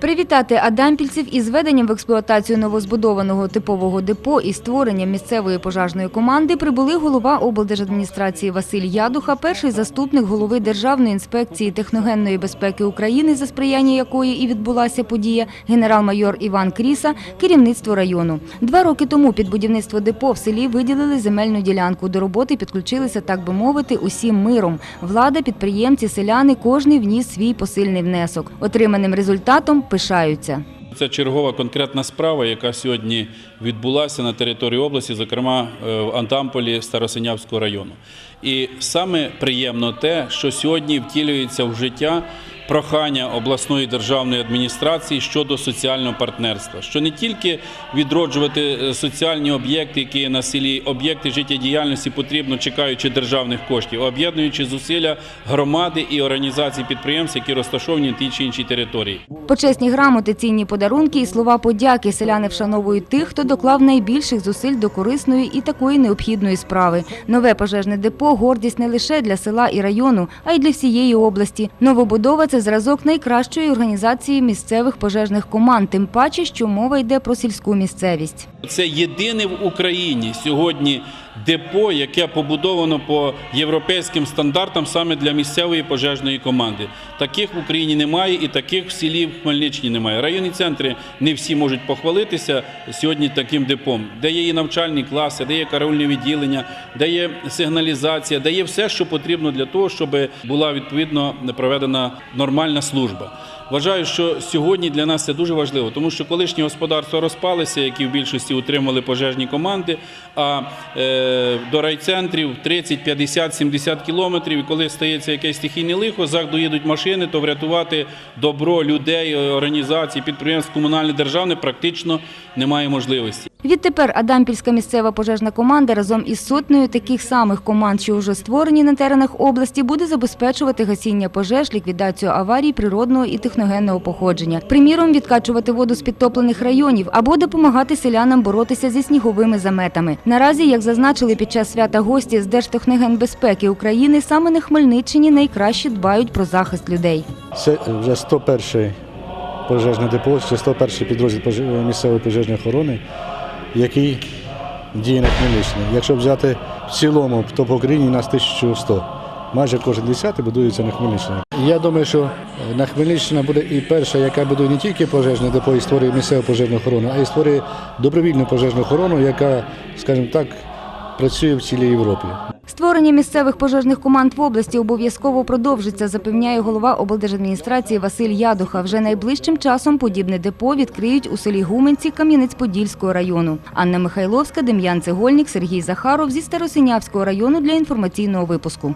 Привітати адампільців із введенням в експлуатацію новозбудованого типового депо і створенням місцевої пожежної команди прибули голова облдержадміністрації Василь Ядуха, перший заступник голови Державної інспекції техногенної безпеки України, за сприяння якої і відбулася подія, генерал-майор Іван Кріса, керівництво району. Два роки тому під будівництво депо в селі виділили земельну ділянку. До роботи підключилися, так би мовити, усім миром. Влада, підприємці, селяни, кожний вніс свій посильний внесок. Отриманим результатом пишаються. Це чергова конкретна справа, яка сьогодні відбулася на території області, зокрема е, в Антамполі Старосинявського району. І саме приємно те, що сьогодні втілюється в життя прохання обласної державної адміністрації щодо соціального партнерства, що не тільки відроджувати е, соціальні об'єкти, які є на селі, об'єкти життєдіяльності потрібно, чекаючи державних коштів, об'єднуючи зусилля громади і організацій підприємств, які розташовані на тій чи іншій території. Почесні грамоти, цінні подарунки і слова подяки селяни вшановують тих, хто доклав найбільших зусиль до корисної і такої необхідної справи. Нове пожежне депо – гордість не лише для села і району, а й для всієї області. Новобудова – це зразок найкращої організації місцевих пожежних команд, тим паче, що мова йде про сільську місцевість. Це єдине в Україні сьогодні депо, яке побудовано по європейським стандартам саме для місцевої пожежної команди. Таких в Україні немає і таких в селі в Хмельниччині немає. Районні центри не всі можуть похвалитися сьогодні таким депом, де є і навчальні класи, де є караульне відділення, де є сигналізація, де є все, що потрібно для того, щоб була відповідно проведена нормальна служба. Вважаю, що сьогодні для нас це дуже важливо, тому що колишні господарства розпалися, які в більшості утримали пожежні команди. А е, до райцентрів 30, 50, 70 кілометрів. І коли стається якесь стихійне лихо, зак доїдуть машини, то врятувати добро людей, організацій, підприємств, комунальне державне практично немає можливості. Відтепер Адампільська місцева пожежна команда разом із сотнею таких самих команд, що вже створені на теренах області, буде забезпечувати гасіння пожеж, ліквідацію аварій природного і техногенного походження. Приміром, відкачувати воду з підтоплених районів або допомагати селянам боротися зі сніговими заметами. Наразі, як зазначили під час свята гості з Держтехногенбезпеки України, саме на Хмельниччині найкраще дбають про захист людей. Це вже 101 пожежне депо, це 101 підрозділ місцевої пожежної охорони, який діє на Хмельниччині. Якщо взяти в цілому, то по Україні нас 1100. Майже кожен десятий будується на Хмельниччині. Я думаю, що на Хмельниччина буде і перша, яка будує не тільки пожежне депо і створює місцеву пожежну охорону, а й створює добровільну пожежну охорону, яка, скажімо так, працює в цілій Європі. Створення місцевих пожежних команд в області обов'язково продовжиться, запевняє голова облдержадміністрації Василь Ядуха. Вже найближчим часом подібне депо відкриють у селі Гуменці Кам'янець-Подільського району. Анна Михайловська, Дем'ян Цегольник, Сергій Захаров зі Старосинявського району для інформаційного випуску.